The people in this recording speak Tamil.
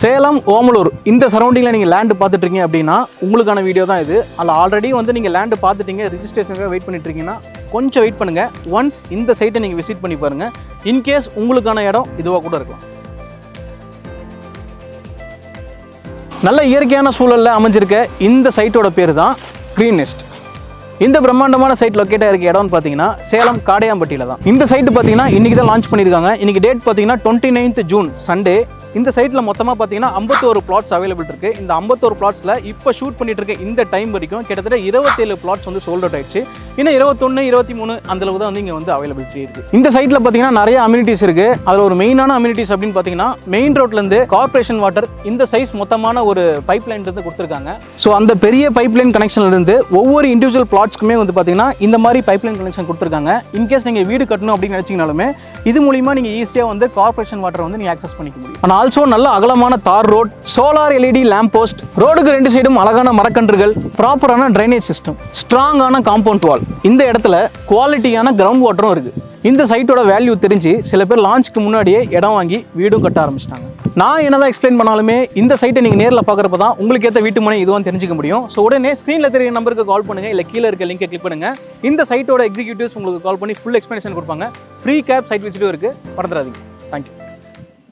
சேலம் ஓமலூர் இந்த சரௌண்டிங்கில் நீங்கள் லேண்டு பார்த்துட்ருக்கீங்க அப்படின்னா உங்களுக்கான வீடியோ தான் இது. அதில் ஆல்ரெடி வந்து நீங்கள் லேண்டு பார்த்துட்டீங்க ரிஜிஸ்ட்ரேஷனுக்காக வெயிட் பண்ணிட்டு இருக்கீங்கன்னா கொஞ்சம் வெயிட் பண்ணுங்கள் ஒன்ஸ் இந்த சைட்டை நீங்கள் விசிட் பண்ணி பாருங்கள் இன்கேஸ் உங்களுக்கான இடம் இதுவாக கூட இருக்கலாம் நல்ல இயற்கையான சூழலில் அமைஞ்சிருக்க இந்த சைட்டோட பேர் தான் க்ரீன் நெஸ்ட் இந்த பிரம்மாண்டமான சைட் லொக்கேட்டாக இருக்க இடம்னு பார்த்தீங்கன்னா சேலம் காடையாம்பட்டியில் தான். இந்த சைட்டு பார்த்தீங்கன்னா இன்றைக்கி தான் லான்ச் பண்ணியிருக்காங்க. இன்றைக்கி டேட் பார்த்தீங்கன்னா டுவெண்ட்டி நைன்த் ஜூன் சண்டே இந்த சைட்டில் மொத்தமாக பார்த்தீங்கன்னா ஐம்பத்தோரு பிளாட்ஸ் அவைலபிள் இருக்குது இந்த ஐம்பத்தோரு பிளாட்ஸில் இப்போ ஷூட் பண்ணிட்டு இருக்க இந்த டைம் வரைக்கும் கிட்டத்தட்ட இருபத்தேழு பிளாட்ஸ் வந்து சோல்ட் அவுட் ஆயிடுச்சு. இன்னும் இருபத்தொன்று இருபத்தி மூணு அந்த அளவு தான் வந்து இங்கே வந்து அவைலபிலிட்டி இருக்குது இந்த சைட்டில் பார்த்தீங்கன்னா நிறைய அம்யூனிட்டிஸ் இருக்குது அதில் ஒரு மெயினான அம்யூனிட்டிஸ் அப்படின்னு பார்த்தீங்கன்னா மெயின் ரோட்லேருந்து கார்பரேஷன் வாட்டர் இந்த சைஸ் மொத்தமான ஒரு பைப் லைன் இருந்து கொடுத்துருக்காங்க. ஸோ அந்த பெரிய பைப் லைன் கனெக்ஷன்லேருந்து ஒவ்வொரு இண்டிவிஜுவல் பிளாட்ஸ்க்குமே வந்து பார்த்தீங்கன்னா இந்த மாதிரி பைப் லைன் கனெக்ஷன் கொடுத்துருக்காங்க இன்கேஸ் நீங்கள் வீடு கட்டணும் அப்படின்னு நினச்சிங்கனாலுமே இது மூலிமா நீங்கள் ஈஸியாக வந்து கார்பரேஷன் வாட்டரை வந்து நீங்கள் ஆக்சஸ் பண்ணிக்க முடியும். ஆனால் ஆல்சோ நல்ல அகலமான தார் road solar LED lamp post ரோடுக்கு ரெண்டு சைடும் அழகான மரக்கன்றுகள் ப்ராப்பரான ட்ரைனேஜ் சிஸ்டம் ஸ்ட்ராங்கான காம்பவுண்ட் வால் இந்த இடத்துல குவாலிட்டியான கிரவுண்ட் வாட்டரும் இருக்குது இந்த சைட்டோட வேல்யூ தெரிஞ்சு சில பேர் லான்ச்சுக்கு முன்னாடியே இடம் வாங்கி வீடும் கட்ட ஆரம்பிச்சிட்டாங்க. நான் என்னதான் எக்ஸ்பிளைன் பண்ணாலுமே இந்த சைட்டை நீங்கள் நேரில் பார்க்குறப்ப தான் உங்களுக்கு ஏற்ற வீட்டு மனை இதுவும் தெரிஞ்சுக்க முடியும். ஸோ உடனே ஸ்க்ரீனில் தெரிய நம்பருக்கு கால் பண்ணுங்க இல்லை கீழே இருக்க லிங்கை கிளிக் பண்ணுங்க. இந்த சைட்டோட எக்ஸிக்யூட்டிவ்ஸ் உங்களுக்கு கால் பண்ணி ஃபுல் எக்ஸ்பிளேஷன் கொடுப்பாங்க. ஃப்ரீ கேப் சைட் விசிட்டும் இருக்குது மறந்துடாதீங்க. Thank you